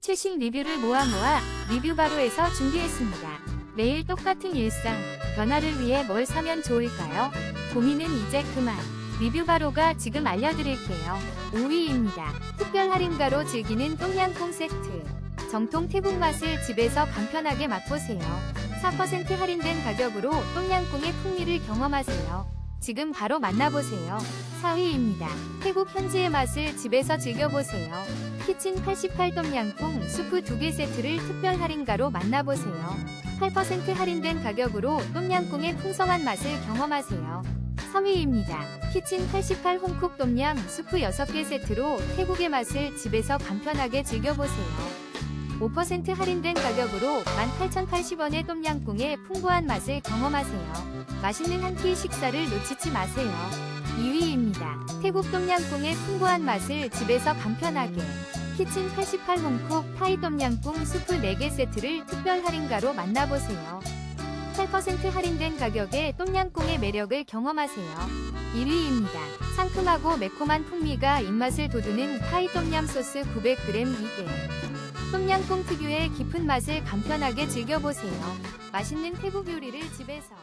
최신 리뷰를 모아 모아 리뷰바로에서 준비했습니다. 매일 똑같은 일상, 변화를 위해 뭘 사면 좋을까요? 고민은 이제 그만. 리뷰바로가 지금 알려드릴게요. 5위입니다. 특별 할인가로 즐기는 똠양꿍 세트. 정통 태국 맛을 집에서 간편하게 맛보세요. 4% 할인된 가격으로 똠양꿍의 풍미를 경험하세요. 지금 바로 만나보세요. 4위입니다. 태국 현지의 맛을 집에서 즐겨보세요. 키친 88 똠양꿍 수프 2개 세트를 특별 할인가로 만나보세요. 8% 할인된 가격으로 똠양꿍의 풍성한 맛을 경험하세요. 3위입니다. 키친 88 홍쿡 똠양 수프 6개 세트로 태국의 맛을 집에서 간편하게 즐겨보세요. 5% 할인된 가격으로 18,080원의 똠양꿍의 풍부한 맛을 경험하세요. 맛있는 한 끼 식사를 놓치지 마세요. 2위입니다. 태국 똠양꿍의 풍부한 맛을 집에서 간편하게 키친 88 홍콕 타이 똠양꿍 수프 4개 세트를 특별 할인가로 만나보세요. 8% 할인된 가격에 똠양꿍의 매력을 경험하세요. 1위입니다. 상큼하고 매콤한 풍미가 입맛을 돋우는 타이 똠얌 소스 900g 2개. 똠양꿍 특유의 깊은 맛을 간편하게 즐겨보세요. 맛있는 태국 요리를 집에서